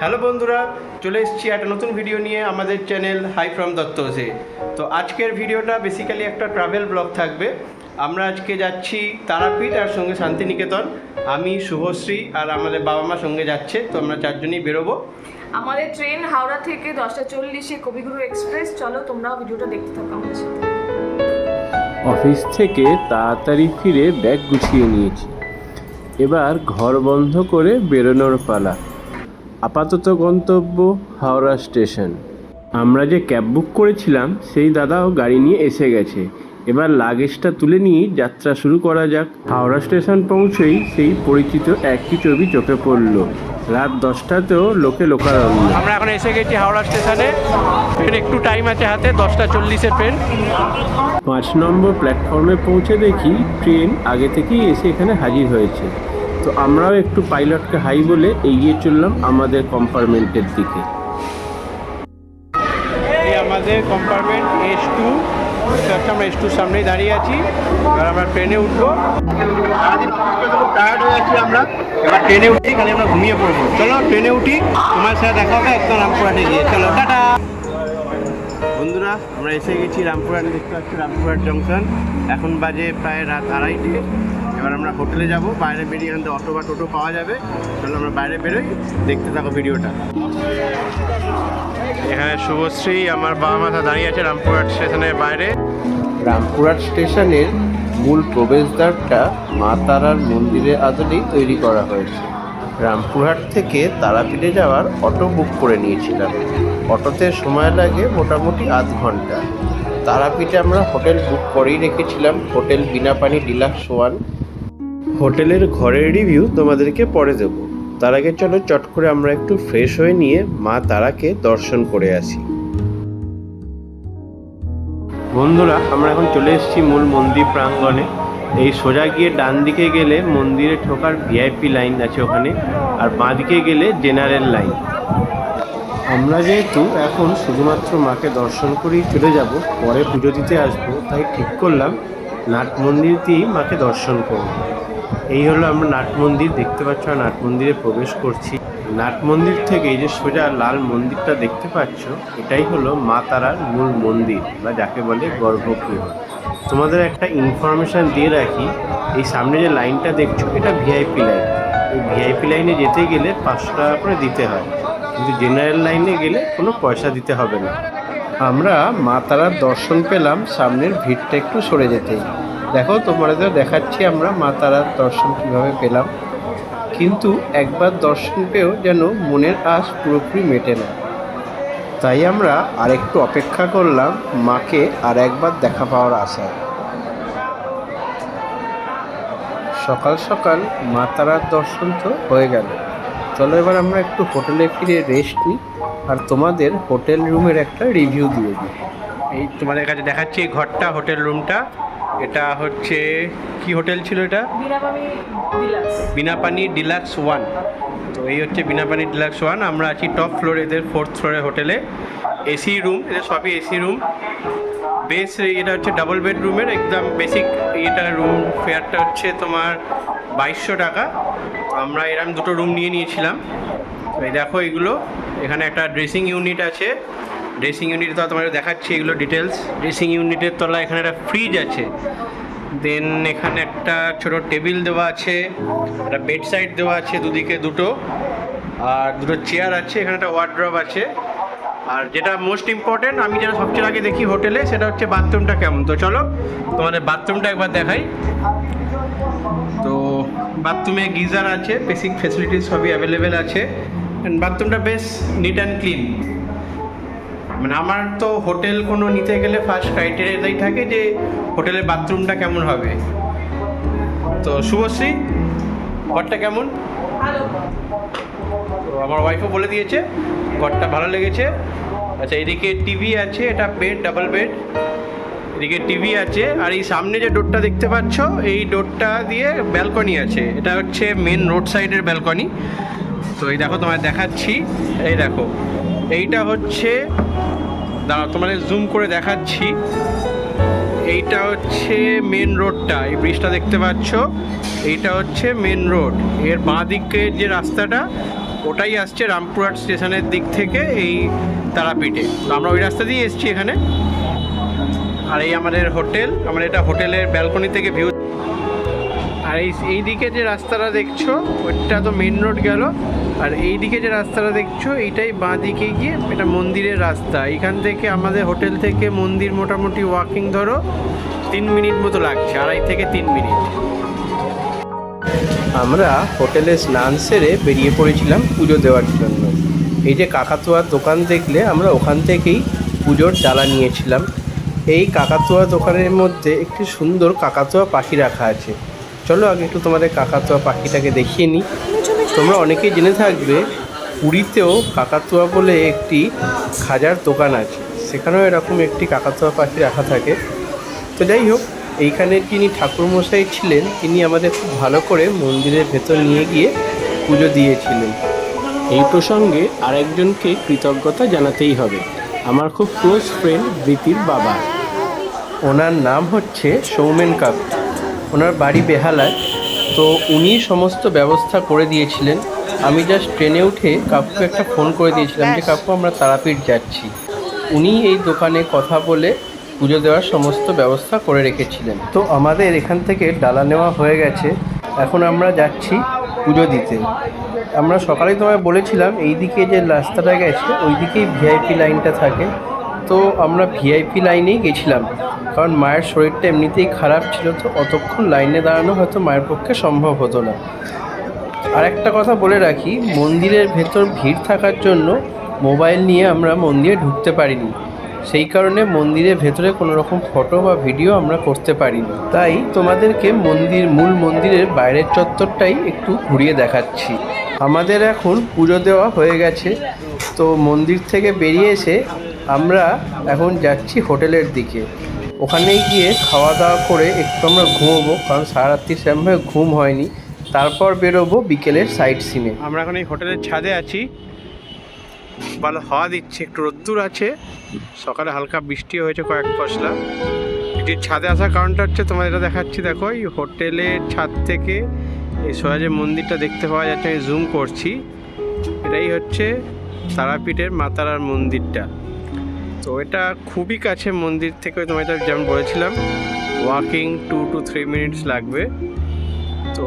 Hello বন্ধুরা চলে এসেছি একটা নতুন ভিডিও নিয়ে আমাদের চ্যানেল হাই ফ্রম দত্তসে তো। আজকের ভিডিওটা বেসিক্যালি একটা ট্রাভেল ব্লগ থাকবে। আমরা আজকে যাচ্ছি তারাপীঠ আর সঙ্গে শান্তিনিকেতন। আমি শুভশ্রী আর আমাদের বাবা মা সঙ্গে যাচ্ছে তো আমরা চারজনই বেরোবো। আমাদের ট্রেন হাওড়া থেকে দশটা চল্লিশে কবিগুরু এক্সপ্রেস চলো তোমরা ভিডিওটা দেখতে থাকো আমাদের সাথে। অফিস থেকে তাড়াতাড়ি ফিরে ব্যাগ গুছিয়ে নিয়েছি। এবার ঘর বন্ধ করে বেরোনোর পালা। আপাতত গন্তব্য হাওড়া স্টেশন। আমরা যে ক্যাব বুক করেছিলাম সেই দাদাও গাড়ি নিয়ে এসে গেছে। এবার লাগেজটা তুলে নিয়ে যাত্রা শুরু করা যাক। হাওড়া স্টেশন পৌঁছেই সেই পরিচিত একই ছবি চোখে পড়ল। রাত দশটাতেও লোকে লোকারণ্য। আমরা এখন এসে গেছি হাওড়া স্টেশনে। ট্রেন একটু টাইম আছে হাতে দশটা চল্লিশে ট্রেন পাঁচ নম্বর প্ল্যাটফর্মে পৌঁছে দেখি ট্রেন আগে থেকেই এসে এখানে হাজির হয়েছে। তো আমরাও একটু পাইলটকে হাই বলে এগিয়ে চললাম আমাদের কম্পার্টমেন্টের দিকে। এই আমাদের কম্পার্টমেন্ট এস টু আমরা এস টুর সামনেই দাঁড়িয়ে আছি। এবার আমরা ট্রেনে উঠবো। টায়ার্ড হয়ে যাচ্ছি আমরা। এবার ট্রেনে উঠি খালি আমরা ঘুমিয়ে পড়ব। চলো ট্রেনে উঠি। তোমার সাথে দেখা হবে একদম রামপুরহাটে গিয়ে। চলো টাটা। বন্ধুরা আমরা এসে গেছি রামপুরহাট। দেখতে পাচ্ছি রামপুরহাট জংশন। এখন বাজে প্রায় রাত আড়াইটে। এবার আমরা হোটেলে যাব বাইরে বেরিয়ে এখান থেকে অটো বা টোটো পাওয়া যাবে। তাহলে আমরা বাইরে বেরোই দেখতে থাকো ভিডিওটা। এখানে শুভশ্রী আমার বাবা মা দাঁড়িয়ে আছে রামপুরহাট স্টেশনের বাইরে। রামপুরহাট স্টেশনের মূল প্রবেশদ্বারটা মা তারার মন্দিরের আদলেই তৈরি করা হয়েছে। রামপুরহাট থেকে তারাপীঠে যাওয়ার অটো বুক করে নিয়েছিলাম। অটোতে সময় লাগে মোটামুটি আধ ঘণ্টা। তারাপীঠে আমরা হোটেল বুক করেই রেখেছিলাম। Hotel Binapani deluxe one. হোটেলের ঘরের রিভিউ তোমাদেরকে পরে দেব। তার আগে চলো চট করে আমরা একটু ফ্রেশ হয়ে নিয়ে মা তারাকে দর্শন করে আসি। বন্ধুরা, আমরা এখন চলে এসেছি মূল মন্দির প্রাঙ্গণে। এই সোজা গিয়ে ডান দিকে গেলে মন্দিরে ঢোকার ভিআইপি লাইন আছে ওখানে, আর বাঁ দিকে গেলে জেনারেল লাইন। আমরা যেহেতু এখন শুধুমাত্র মাকে দর্শন করেই চলে যাব, পরে পুজো দিতে আসব, তাই ঠিক করলাম, নাট মন্দির দিয়েই মাকে দর্শন করব। এই হলো আমরা নাট মন্দির, দেখতে পাচ্ছ নাট মন্দিরে প্রবেশ করছি। নাট মন্দির থেকে এই যে সোজা লাল মন্দিরটা দেখতে পাচ্ছ, এটাই হলো মা তারার মূল মন্দির বা যাকে বলে গর্ভগৃহ। তোমাদের একটা ইনফরমেশান দিয়ে রাখি, এই সামনে যে লাইনটা দেখছ, এটা ভিআইপি লাইন এই ভিআইপি লাইনে যেতে গেলে পাঁচশো টাকা করে দিতে হয়। কিন্তু জেনারেল লাইনে গেলে কোনো পয়সা দিতে হবে না। আমরা মা তারার দর্শন পেলাম, সামনের ভিড়টা একটু সরে যেতেই। দেখো তোমাদের দেখাচ্ছি আমরা, মা তারার দর্শন কীভাবে পেলাম। কিন্তু একবার দর্শন পেয়েও যেন মনের আশ পুরোপুরি মেটে না। তাই আমরা আরেকটু অপেক্ষা করলাম মাকে আর একবার দেখা পাওয়ার আশায়। সকাল সকাল মা তারার দর্শন তো হয়ে গেল। চলো এবার আমরা একটু হোটেলে ফিরে রেস্ট নিই আর তোমাদের হোটেল রুমের একটা রিভিউ দিয়ে দিই। এই তোমাদের কাছে দেখাচ্ছি এই ঘরটা, হোটেল রুমটা। এটা হচ্ছে কি হোটেল ছিল এটা? বিনাপানি ডিলাক্স। ওয়ান। তো এই হচ্ছে বিনাপানি ডিলাক্স ওয়ান। আমরা আছি টপ ফ্লোরে এদের ফোর্থ ফ্লোরে হোটেলে। এসি রুম এদের সবই এসি রুম। বেস এটা হচ্ছে ডাবল বেডরুমের একদম বেসিক এটা রুম ফেয়ারটা হচ্ছে তোমার বাইশশো টাকা। আমরা এরম দুটো রুম নিয়ে নিয়েছিলাম। এই দেখো এগুলো। এখানে একটা ড্রেসিং ইউনিট আছে। ড্রেসিং ইউনিট তো তোমাদের দেখাচ্ছি এগুলো ডিটেলস ড্রেসিং ইউনিটের তলায় এখানে একটা ফ্রিজ আছে। দেন এখানে একটা ছোট টেবিল দেওয়া আছে, একটা বেড সাইড দেওয়া আছে দুদিকে দুটো, আর দুটো চেয়ার আছে, এখানে একটা ওয়ার্ড্রপ আছে। আর যেটা মোস্ট ইম্পর্টেন্ট আমি যেটা সবচেয়ে আগে দেখি হোটেলে, সেটা হচ্ছে বাথরুমটা কেমন। তো চলো, তোমাদের বাথরুমটা একবার দেখাই। তো বাথরুমে গিজার আছে বেসিক ফেসিলিটিস সবই অ্যাভেলেবেল আছে। বাথরুমটা বেশ নিট অ্যান্ড ক্লিন মানে আমার তো হোটেল কোনো নিতে গেলে ফার্স্ট ক্রাইটেরিয়াটাই থাকে যে হোটেলের বাথরুমটা কেমন হবে। তো শুভশ্রী, ঘরটা কেমন? তো আমার ওয়াইফও বলে দিয়েছে, ঘরটা ভালো লেগেছে। আচ্ছা এদিকে টিভি আছে, এটা বেড ডাবল বেড এদিকে টিভি আছে, আর এই সামনে যে ডোরটা দেখতে পাচ্ছ, এই ডোরটা দিয়ে ব্যালকনি আছে। এটা হচ্ছে মেন রোড সাইডের ব্যালকনি তো এই দেখো তোমায় দেখাচ্ছি, এই দেখো। এইটা হচ্ছে দাঁড়াও, তোমাদের জুম করে দেখাচ্ছি। এইটা হচ্ছে মেন রোডটা এই ব্রিজটা দেখতে পাচ্ছ? এইটা হচ্ছে মেন রোডের বাঁ দিকের যে রাস্তাটা, ওটাই আসছে রামপুরহাট স্টেশনের দিক থেকে এই তারাপীঠে। তো আমরা ওই রাস্তা দিয়ে এসেছি এখানে। আর এই আমাদের হোটেল, আমরা এটা হোটেলের ব্যালকনি থেকে ভিউ আর এই এই দিকে যে রাস্তাটা দেখছ, ওইটা তো মেন রোড গেল। আর এই দিকে যে রাস্তাটা দেখছ, এইটাই বাঁ দিকে গিয়ে এটা মন্দিরের রাস্তা। এখান থেকে আমাদের হোটেল থেকে মন্দির মোটামুটি ওয়াকিং ধরো তিন মিনিট মতো লাগছে, আড়াই থেকে তিন মিনিট। আমরা হোটেলে স্নান সেরে বেরিয়ে পড়েছিলাম পুজো দেওয়ার জন্য। এই যে কাকাতুয়ার দোকান দেখলে আমরা ওখান থেকেই পুজোর ডালা নিয়েছিলাম। এই কাকাতুয়া দোকানের মধ্যে একটি সুন্দর কাকাতুয়া পাখি রাখা আছে। চলো আগে একটু তোমাদের কাকাতুয়া পাখিটাকে দেখিয়ে নিই। তোমরা অনেকেই জেনে থাকবে, পুরীতেও কাকাতুয়া বলে একটি খাজার দোকান আছে। সেখানেও এরকম একটি কাকাতুয়া পাখি রাখা থাকে। তো যাই হোক, এইখানে যিনি ঠাকুরমশাই ছিলেন, তিনি আমাদের খুব ভালো করে মন্দিরের ভেতর নিয়ে গিয়ে পুজো দিয়েছিলেন। এই প্রসঙ্গে আরেকজনকে কৃতজ্ঞতা জানাতেই হবে। আমার খুব ক্লোজ ফ্রেন্ড প্রীতির বাবা। ওনার নাম হচ্ছে সৌমেন কাকু। ওনার বাড়ি বেহালায়। তো উনি সমস্ত ব্যবস্থা করে দিয়েছিলেন। আমি জাস্ট ট্রেনে উঠে কাকুকে একটা ফোন করে দিয়েছিলাম যে, কাকু, আমরা তারাপীঠ যাচ্ছি। উনি এই দোকানে কথা বলে পুজো দেওয়ার সমস্ত ব্যবস্থা করে রেখেছিলেন। তো আমাদের এখান থেকে ডালা নেওয়া হয়ে গেছে। এখন আমরা যাচ্ছি পুজো দিতে। আমরা সকালেই তোমায় বলেছিলাম এই দিকে যে রাস্তাটা গেছে ওই দিকেই ভিআইপি লাইনটা থাকে। তো আমরা ভিআইপি লাইনেই গেছিলাম। কারণ মায়ের শরীরটা এমনিতেই খারাপ ছিল, তো অতক্ষণ লাইনে দাঁড়ানো হয়তো মায়ের পক্ষে সম্ভব হতো না। আর একটা কথা বলে রাখি, মন্দিরের ভেতর ভিড় থাকার জন্য মোবাইল নিয়ে আমরা মন্দিরে ঢুকতে পারিনি। সেই কারণে মন্দিরের ভেতরে কোনো রকম ফটো বা ভিডিও আমরা করতে পারিনি। তাই তোমাদেরকে মন্দির, মূল মন্দিরের বাইরের চত্বরটাই একটু ঘুরিয়ে দেখাচ্ছি। আমাদের এখন পুজো দেওয়া হয়ে গেছে, তো মন্দির থেকে বেরিয়ে এসে আমরা এখন যাচ্ছি হোটেলের দিকে। ওখানে গিয়ে খাওয়া দাওয়া করে একটু আমরা ঘুমোবো, কারণ সারা রাত্রি সেরকমভাবে ঘুম হয়নি। তারপর বেরোবো বিকেলের সাইট সিনে আমরা এখন এই হোটেলের ছাদে আছি। ভালো হাওয়া দিচ্ছে, একটু রোদ্দুর আছে। সকালে হালকা বৃষ্টি হয়েছে কয়েক পশলা। এটি ছাদে আসার কারণটা হচ্ছে তোমার এটা দেখাচ্ছি, দেখো, এই হোটেলের ছাদ থেকে এই সোজা যে মন্দিরটা দেখতে পাওয়া যাচ্ছে, আমি জুম করছি। এটাই হচ্ছে তারাপীঠের মাতারার মন্দিরটা। তো এটা খুবই কাছে মন্দির থেকে তোমার যেমন বলেছিলাম walking two to three minutes লাগবে। তো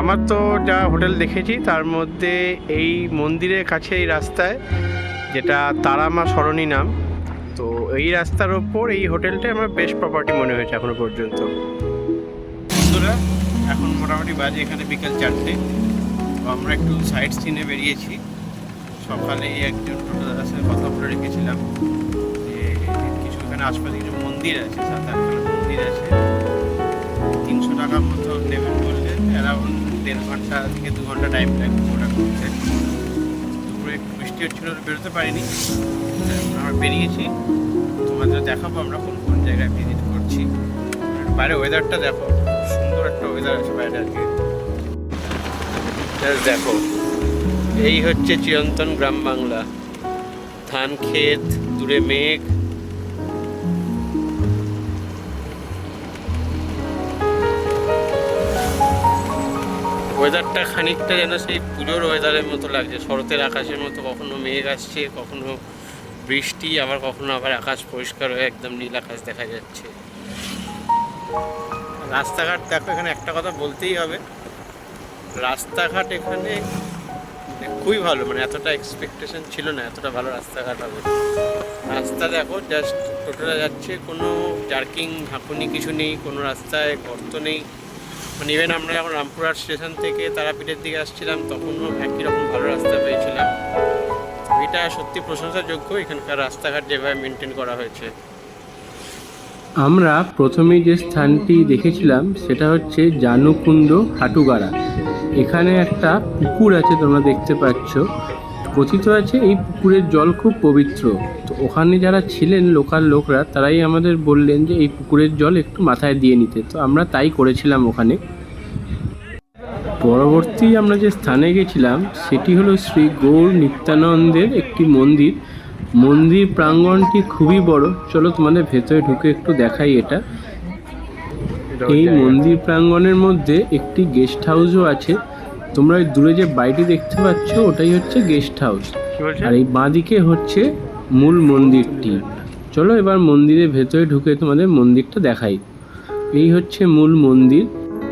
আমার তো যা হোটেল দেখেছি, তার মধ্যে এই মন্দিরের কাছে এই রাস্তায়, যেটা তারামা সরণী নাম, তো এই রাস্তার ওপর এই হোটেলটা আমার বেস্ট প্রপার্টি মনে হয়েছে এখনও পর্যন্ত। বন্ধুরা, এখন মোটামুটি বাজে এখানে বিকেল চারটে। তো আমরা একটু সাইড সিনে বেরিয়েছি। সকালে একজন টোটোদার সাথে কথা বলে রেখেছিলাম। আশপাশে কিছু মন্দির আছে সাত মন্দির আছে, তিনশো টাকার মতো নেবেন বললেন অ্যারাউন্ড দেড় ঘণ্টা থেকে দু ঘণ্টা টাইম লাগবে ওটা করতে। দুপুরে একটু বৃষ্টি হচ্ছিল বেরোতে পারিনি। আমরা বেরিয়েছি। তোমাদের দেখাবো আমরা কোন কোন জায়গায় ভিজিট করছি। আর বাইরে ওয়েদারটা দেখো, সুন্দর একটা ওয়েদার আছে বাইরে আজকে Just দেখো, এই হচ্ছে চিরন্তন গ্রাম বাংলা। ধান, ক্ষেত, দূরে মেঘ। ওয়েদারটা খানিকটা যেন সেই পুজোর ওয়েদারের মতো লাগছে। শরতের আকাশের মতো কখনো মেঘ আসছে, কখনো বৃষ্টি, আবার কখনো আবার আকাশ পরিষ্কার হয়ে একদম নীল আকাশ দেখা যাচ্ছে। রাস্তাঘাট, দেখো এখানে একটা কথা বলতেই হবে। রাস্তাঘাট এখানে মানে খুবই ভালো মানে এতটা এক্সপেকটেশন ছিল না, এতটা ভালো রাস্তাঘাট হবে। রাস্তা দেখো জাস্ট টোটোটা যাচ্ছে, কোনো জার্কিং ঝাঁকুনি কিছু নেই, কোনো রাস্তায় গর্ত নেই। মানে ইভেন আমরা যখন রামপুরহাট স্টেশন থেকে তারাপীঠের দিকে আসছিলাম, তখনও একই রকম ভালো রাস্তা পেয়েছিলাম। এটা সত্যি প্রশংসাযোগ্য, এখানকার রাস্তাঘাট যেভাবে মেনটেন করা হয়েছে। আমরা প্রথমে যে স্থানটি দেখেছিলাম, সেটা হচ্ছে জানুকুণ্ড হাটুগাড়া। এখানে একটা পুকুর আছে, তোমরা দেখতে পাচ্ছ। কথিত আছে এই পুকুরের জল খুব পবিত্র। তো ওখানে যারা ছিলেন লোকাল লোকরা তারাই আমাদের বললেন যে এই পুকুরের জল একটু মাথায় দিয়ে নিতে। তো আমরা তাই করেছিলাম ওখানে। পরবর্তী আমরা যে স্থানে গেছিলাম সেটি হলো শ্রী গৌর নিত্যানন্দের একটি মন্দির। মন্দির প্রাঙ্গণটি খুবই বড়। চলো তোমাদের ভেতরে ঢুকে একটু দেখাই এটা। এই মন্দির প্রাঙ্গণের মধ্যে একটি গেস্ট হাউসও আছে। তোমরা ওই দূরে যে বাড়িটি দেখতে পাচ্ছ ওটাই হচ্ছে গেস্ট হাউস আর এই বাঁদিকে হচ্ছে মূল মন্দিরটি। চলো এবার মন্দিরের ভেতরে ঢুকে তোমাদের মন্দিরটা দেখাই। এই হচ্ছে মূল মন্দির।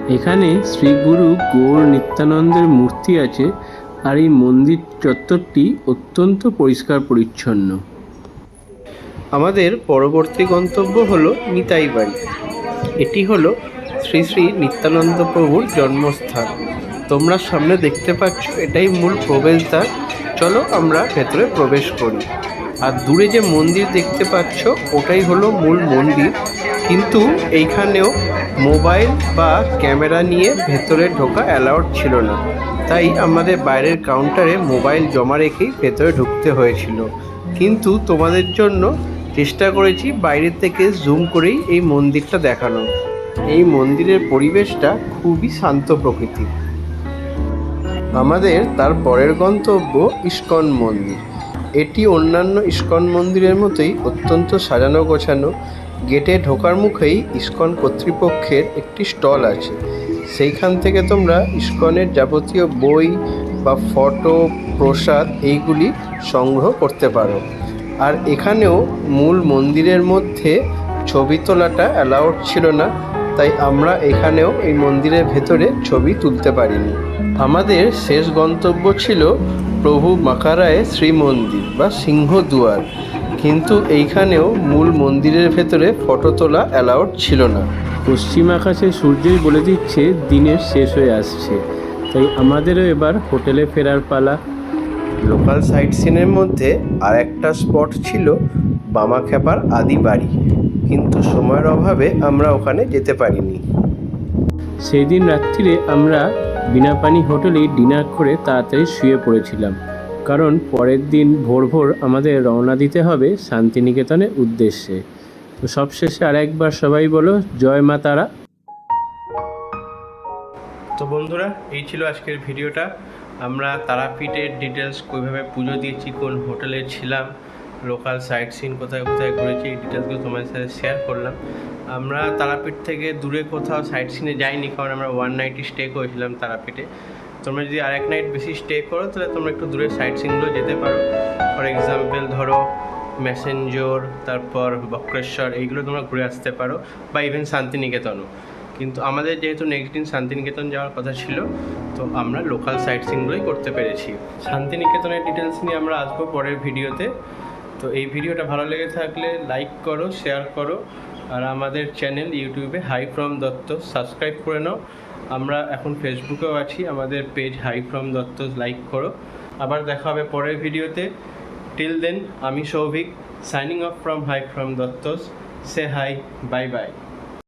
এখানে শ্রী গুরু গৌর নিত্যানন্দের মূর্তি আছে। আর এই মন্দির চত্বরটি অত্যন্ত পরিষ্কার পরিচ্ছন্ন। আমাদের পরবর্তী গন্তব্য হলো নিতাই বাড়ি। এটি হলো শ্রী শ্রী নিত্যানন্দ প্রভুর জন্মস্থান। তোমরা সামনে দেখতে পাচ্ছ, এটাই মূল প্রবেশদ্বার। চলো আমরা ভেতরে প্রবেশ করি। আর দূরে যে মন্দির দেখতে পাচ্ছ, ওটাই হলো মূল মন্দির। কিন্তু এইখানেও মোবাইল বা ক্যামেরা নিয়ে ভেতরে ঢোকা অ্যালাউড ছিল না। তাই আমাদের বাইরের কাউন্টারে মোবাইল জমা রেখেই ভেতরে ঢুকতে হয়েছিল। কিন্তু তোমাদের জন্য চেষ্টা করেছি বাইরে থেকে জুম করেই এই মন্দিরটা দেখানো এই মন্দিরের পরিবেশটা খুবই শান্ত প্রকৃতির। আমাদের তার পরের গন্তব্য ইস্কন মন্দির। এটি অন্যান্য ইস্কন মন্দিরের মতোই অত্যন্ত সাজানো গোছানো, গেটে ঢোকার মুখেই ইস্কন কর্তৃপক্ষের একটি স্টল আছে। সেইখান থেকে তোমরা ইস্কনের যাবতীয় বই বা ফটো, প্রসাদ এইগুলি সংগ্রহ করতে পারো। আর এখানেও মূল মন্দিরের মধ্যে ছবি তোলাটা অ্যালাউড ছিল না তাই আমরা এখানেও এই মন্দিরের ভেতরে ছবি তুলতে পারিনি। আমাদের শেষ গন্তব্য ছিল প্রভু মাকারায় শ্রী মন্দির বা সিংহদুয়ার। কিন্তু এইখানেও মূল মন্দিরের ভেতরে ফটো তোলা অ্যালাউড ছিল না। পশ্চিম আকাশে সূর্যই বলে দিচ্ছে দিনের শেষ হয়ে আসছে। তাই আমাদেরও এবার হোটেলে ফেরার পালা। লোকাল সাইট সিনের মধ্যে আর একটা স্পট ছিল বামাখ্যাপার আদি বাড়ি। কিন্তু সময়ের অভাবে আমরা ওখানে যেতে পারিনি। সেই দিন রাত্রিরে আমরা বিনা পানি হোটেলেই ডিনার করে তাড়াতাড়ি শুয়ে পড়েছিলাম। কারণ পরের দিন ভোর ভোর আমাদের রওনা দিতে হবে শান্তিনিকেতনের উদ্দেশ্যে। তো সবশেষে আর একবার সবাই বলো জয় মা তারা। তো বন্ধুরা এই ছিল আজকের ভিডিওটা। আমরা তারাপীঠের ডিটেলস কীভাবে পুজো দিয়েছি কোন হোটেলে ছিলাম লোকাল সাইট সিন কোথায় কোথায় ঘুরেছি, এই ডিটেলসগুলো তোমাদের সাথে শেয়ার করলাম। আমরা তারাপীঠ থেকে দূরে কোথাও সাইট সিনে যাইনি, কারণ আমরা ওয়ান নাইটই স্টে করেছিলাম তারাপীঠে। তোমরা যদি আরেক নাইট বেশি স্টে করো, তাহলে তোমরা একটু দূরে সাইট সিনগুলো যেতে পারো। ফর এক্সাম্পল ধরো ম্যাসেঞ্জোর তারপর বক্রেশ্বর, এইগুলো তোমরা ঘুরে আসতে পারো, বা ইভেন শান্তিনিকেতনও। কিন্তু আমাদের যেহেতু নেক্সট দিন শান্তিনিকেতন যাওয়ার কথা ছিল, তো আমরা লোকাল সাইট সিনগুলোই করতে পেরেছি। শান্তিনিকেতনের ডিটেলস নিয়ে আমরা আসব পরের ভিডিওতে তো এই ভিডিওটা ভালো লেগে থাকলে লাইক করো, শেয়ার করো, আর আমাদের চ্যানেল ইউটিউবে হাই ফ্রম দত্ত সাবস্ক্রাইব করে নাও। আমরা এখন ফেসবুকেও আছি, আমাদের page hi from Dutta like করো। আবার দেখা হবে পরের ভিডিওতে। টিল দেন আমি Souvik signing off from hi from Dutta's say hi bye bye